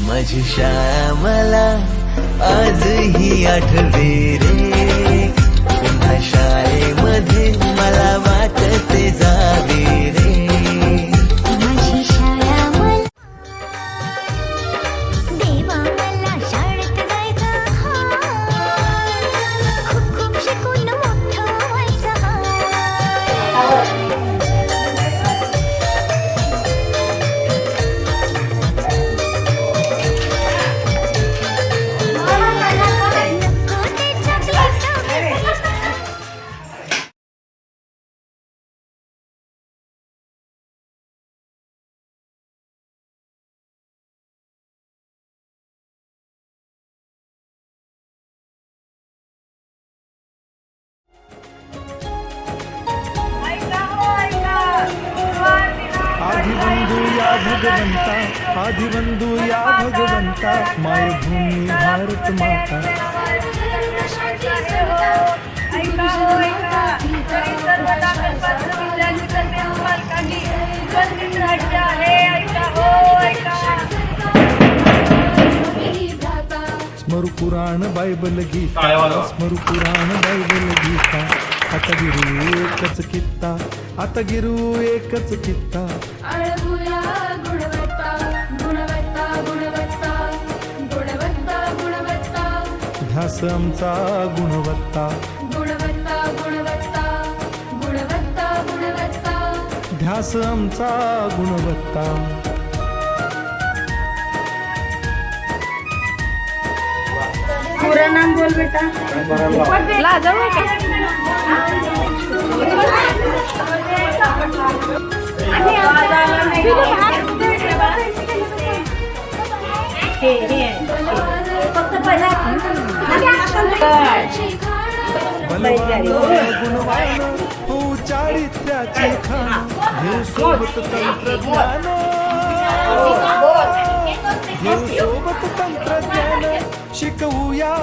माझी श्यामला आजही आठवे. आदिबंधू या भगवंता आदिबंधू या भगवंता मायभूमी भारत माता। स्मरू पुराण बायबल गीता स्मरू पुराण बायबल गीता। आता गिरू एकच कित्ता आता गिरू एकच कित्ता। ध्यास आमचा गुणवत्ता. गुणवत्ता गुणवत्ता गुणवत्ता गुणवत्ता. ध्यास आमचा गुणवत्ता. पूरा नाम बोल बेटा. हो चारित्र्याचे फक्त घेऊ तंत्रज्ञान. तंत्रज्ञान. शिकवूया.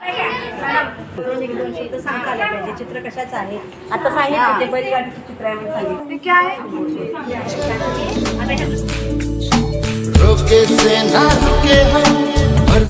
दोन एक सांगता पाहिजे चित्र कशाचं आहे आता सांगितलं ते बैलगाडीचं चित्र आहे म्हणून सांगितलं से ना रुके हम।